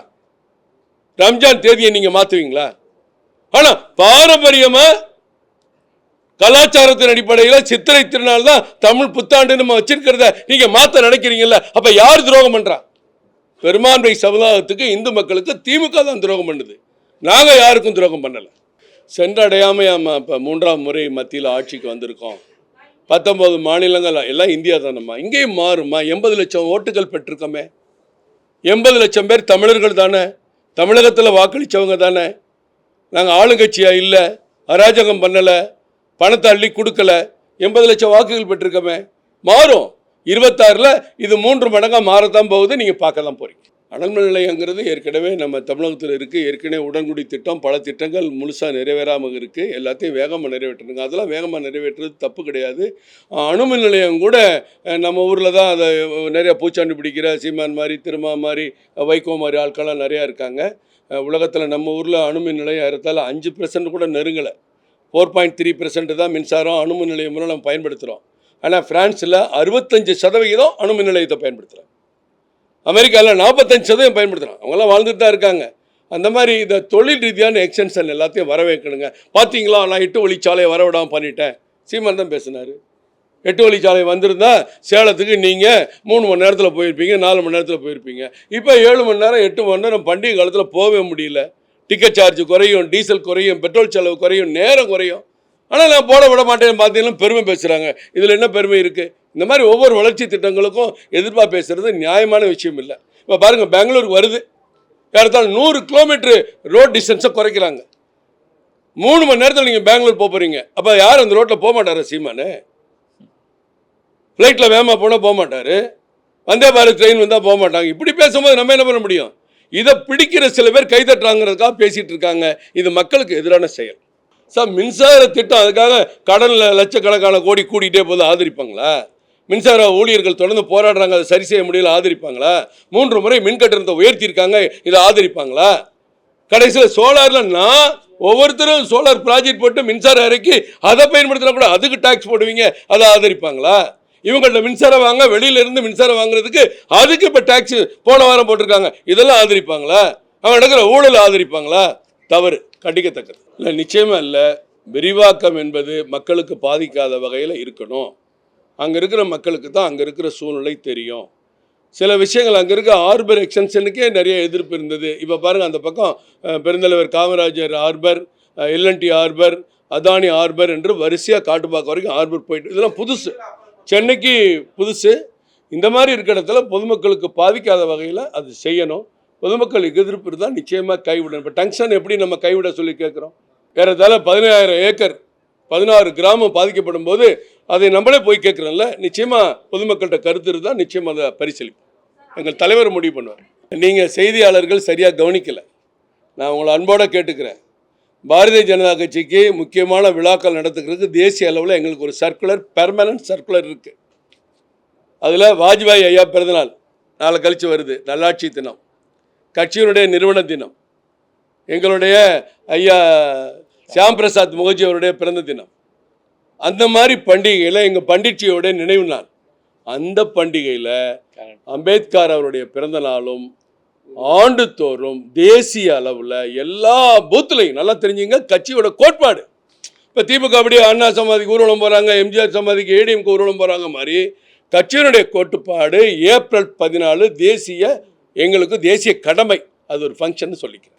ரம்ஜான் தேதியை நீங்கள் மாற்றுவீங்களா ஆனால் பாரம்பரியமாக கலாச்சாரத்தின் அடிப்படையில் சித்திரை திருநாள் தான் தமிழ் புத்தாண்டு நம்ம வச்சிருக்கிறத நீங்கள் மாற்ற நினைக்கிறீங்கல்ல. அப்போ யார் துரோகம் பண்ணுறா பெரும்பான்மை சமுதாயத்துக்கு இந்து மக்களுக்கு திமுக தான் துரோகம் பண்ணுது. நாங்கள் யாருக்கும் துரோகம் பண்ணலை. சென்றடையாமையாம நம்ம இப்போ மூன்றாம் முறை மத்தியில் ஆட்சிக்கு வந்திருக்கோம். பத்தொன்பது மாநிலங்கள் எல்லாம் இந்தியா தானம்மா. இங்கேயும் மாறுமா எண்பது லட்சம் ஓட்டுகள் பெற்றிருக்கோமே. எண்பது லட்சம் பேர் தமிழர்கள் தானே. தமிழகத்தில் வாக்களித்தவங்க தானே. நாங்கள் ஆளுங்கட்சியாக இல்லை. அராஜகம் பண்ணலை. பணத்தை அள்ளி கொடுக்கல. எண்பது லட்சம் வாக்குகள் பெற்றிருக்கமே. மாறும். இருபத்தாறில் இது மூன்று மடங்காக மாறத்தான் போகுது. நீங்கள் பார்க்க தான் போகிறீங்க அனல்மின் நிலையங்கிறது ஏற்கனவே நம்ம தமிழகத்தில் இருக்குது ஏற்கனவே உடன்குடி திட்டம் பல திட்டங்கள் முழுசாக நிறைவேறாமல் இருக்குது எல்லாத்தையும் வேகமாக நிறைவேற்றணுங்க அதெல்லாம் வேகமாக நிறைவேற்றுறது தப்பு கிடையாது. அணுமின் நிலையம் கூட நம்ம ஊரில் தான் அதை நிறையா பூச்சாண்டு பிடிக்கிற சீமான் மாதிரி திருமா மாதிரி வைகோ மாதிரி ஆட்கள்லாம் நிறையா இருக்காங்க. உலகத்தில் நம்ம ஊரில் அணுமின் நிலையம் ஏறத்தால அஞ்சு பர்சன்ட் கூட நெருங்கலை. ஃபோர் பாயிண்ட் த்ரீ தான் மின்சாரம் அணுமின் நிலையம் மூலம் நம்ம பயன்படுத்துகிறோம் ஆனால் ஃப்ரான்ஸில் அறுபத்தஞ்சு சதவிகிதம் அணுமின் நிலையத்தை பயன்படுத்துகிறாங்க அமெரிக்காவில் நாற்பத்தஞ்சு சதவீதம் பயன்படுத்துகிறாங்க அவங்களாம் வாழ்ந்துட்டு தான் இருக்காங்க. அந்த மாதிரி இந்த தொழில் ரீதியான எக்ஸ்டென்ஷன் எல்லாத்தையும் வர வைக்கணுங்க பார்த்தீங்களா நான் எட்டு வழிச்சாலையை வர விடாமல் பண்ணிட்டேன். சீமான் தான் பேசினார். எட்டு வழிச்சாலை வந்திருந்தால் சேலத்துக்கு நீங்கள் மூணு மணி நேரத்தில் போயிருப்பீங்க நாலு மணி நேரத்தில் போயிருப்பீங்க. இப்போ ஏழு மணி நேரம் எட்டு மணி நேரம் பண்டிகை காலத்தில் போகவே முடியல. டிக்கெட் சார்ஜ் குறையும் டீசல் குறையும் பெட்ரோல் செலவு குறையும் நேரம் குறையும். ஆனால் நான் போட விட மாட்டேன்னு பார்த்தீங்கன்னா பெருமை பேசுகிறாங்க இதில் என்ன பெருமை இருக்குது இந்த மாதிரி ஒவ்வொரு வளர்ச்சி திட்டங்களுக்கும் எதிர்ப்பாக பேசுகிறது நியாயமான விஷயம் இல்லை. இப்போ பாருங்கள் பெங்களூருக்கு வருது. ஏறத்தாழ நூறு கிலோமீட்டர் ரோட் டிஸ்டன்ஸை குறைக்கிறாங்க. மூணு மணி நேரத்தில் நீங்கள் பெங்களூர் போக போகிறீங்க அப்போ யார் அந்த ரோட்டில் போக மாட்டாரா சீமானு? ஃப்ளைட்டில் வேகமாக போனால் போக மாட்டார். வந்தே பாரத் ட்ரெயின் வந்தால் போக மாட்டாங்க. இப்படி பேசும்போது நம்ம என்ன பண்ண முடியும்? இதை பிடிக்கிற சில பேர் கைதட்டுறாங்கிறதுக்காக பேசிகிட்டு இருக்காங்க. இது மக்களுக்கு எதிரான செயல். சார் மின்சார திட்டம் அதுக்காக கடனில் லட்சக்கணக்கான கோடி கூட்டிகிட்டே போது ஆதரிப்பாங்களா? மின்சார ஊழியர்கள் தொடர்ந்து போராடுறாங்க அதை சரி செய்ய முடியல ஆதரிப்பாங்களா? மூன்று முறை மின் கட்டணத்தை உயர்த்தியிருக்காங்க இதை ஆதரிப்பாங்களா? கடைசியில் சோலாரில் நான் ஒவ்வொருத்தரும் சோலார் ப்ராஜெக்ட் போட்டு மின்சாரம் இறக்கி அதை பயன்படுத்தினா கூட அதுக்கு டாக்ஸ் போடுவீங்க அதை ஆதரிப்பாங்களா? இவங்கள்ட்ட மின்சாரம் வாங்க வெளியில இருந்து மின்சாரம் வாங்குறதுக்கு அதுக்கு இப்போ டாக்ஸ் போன வாரம் போட்டிருக்காங்க. இதெல்லாம் ஆதரிப்பாங்களா? அவங்க நடக்கிற ஊழல் ஆதரிப்பாங்களா? தவறு கண்டிக்கத்தக்கது. இல்லை நிச்சயமா இல்லை. விரிவாக்கம் என்பது மக்களுக்கு பாதிக்காத வகையில் இருக்கணும். அங்கே இருக்கிற மக்களுக்கு தான் அங்கே இருக்கிற சூழ்நிலை தெரியும். சில விஷயங்கள் அங்கே இருக்க ஆர்பர் எக்ஸ்டென்ஷனுக்கே நிறைய எதிர்ப்பு இருந்தது. இப்போ பாருங்கள் அந்த பக்கம் பெருந்தலைவர் Kamarajar harbour L and T harbour Adani harbour என்று வரிசையாக காட்டுப்பாக்க வரைக்கும் ஆர்பர் போயிட்டு இதெல்லாம் புதுசு. சென்னைக்கு புதுசு. இந்த மாதிரி இருக்கிற இடத்துல பொதுமக்களுக்கு பாதிக்காத வகையில் அது செய்யணும். பொதுமக்களுக்கு எதிர்ப்பு இருந்தால் நிச்சயமாக கைவிடணும். இப்போ டங்ஷன் எப்படி நம்ம கைவிட சொல்லி கேட்குறோம்? ஏறத்தாழ பதினாயிரம் ஏக்கர் பதினாறு கிராமம் பாதிக்கப்படும் போது அதை நம்மளே போய் கேட்குறோம்ல. நிச்சயமாக பொதுமக்கள்கிட்ட கருத்து இருந்தால் நிச்சயமாக அதை பரிசீலிப்போம். எங்கள் தலைவர் முடிவு பண்ணுவார். நீங்கள் செய்தியாளர்கள் சரியாக கவனிக்கலை. நான் உங்களை அன்போடு கேட்டுக்கிறேன். பாரதிய ஜனதா கட்சிக்கு முக்கியமான விழாக்கள் நடத்துக்கிறதுக்கு தேசிய அளவில் எங்களுக்கு ஒரு சர்க்குலர் பெர்மனன்ட் சர்க்குலர் இருக்குது அதில் வாஜ்பாய் ஐயா பிறந்தநாள் நாளை கழித்து வருது நல்லாட்சி தினம். கட்சியினுடைய நிறுவன தினம். எங்களுடைய ஐயா சியாம் பிரசாத் முகர்ஜி அவருடைய பிறந்த தினம். அந்த மாதிரி பண்டிகையில் எங்கள் பண்டிட்ஜியோட நினைவு நாள். அந்த பண்டிகையில் அம்பேத்கர் அவருடைய பிறந்த நாளும் ஆண்டுதோறும் தேசிய அளவில் எல்லா பூத்துலையும் நல்லா தெரிஞ்சுங்க கட்சியோட கோட்பாடு. இப்போ திமுக அப்படியே அண்ணா சமாதிக்கு ஊர்வலம் போகிறாங்க எம்ஜிஆர் சமாதிக்கு ஏடிஎம்க்கு ஊர்வலம் போகிறாங்க மாதிரி கட்சியினுடைய கோட்டுப்பாடு ஏப்ரல் பதினாலு தேசிய எங்களுக்கு தேசிய கடமை. அது ஒரு ஃபங்க்ஷன் சொல்லிக்கிறேன்.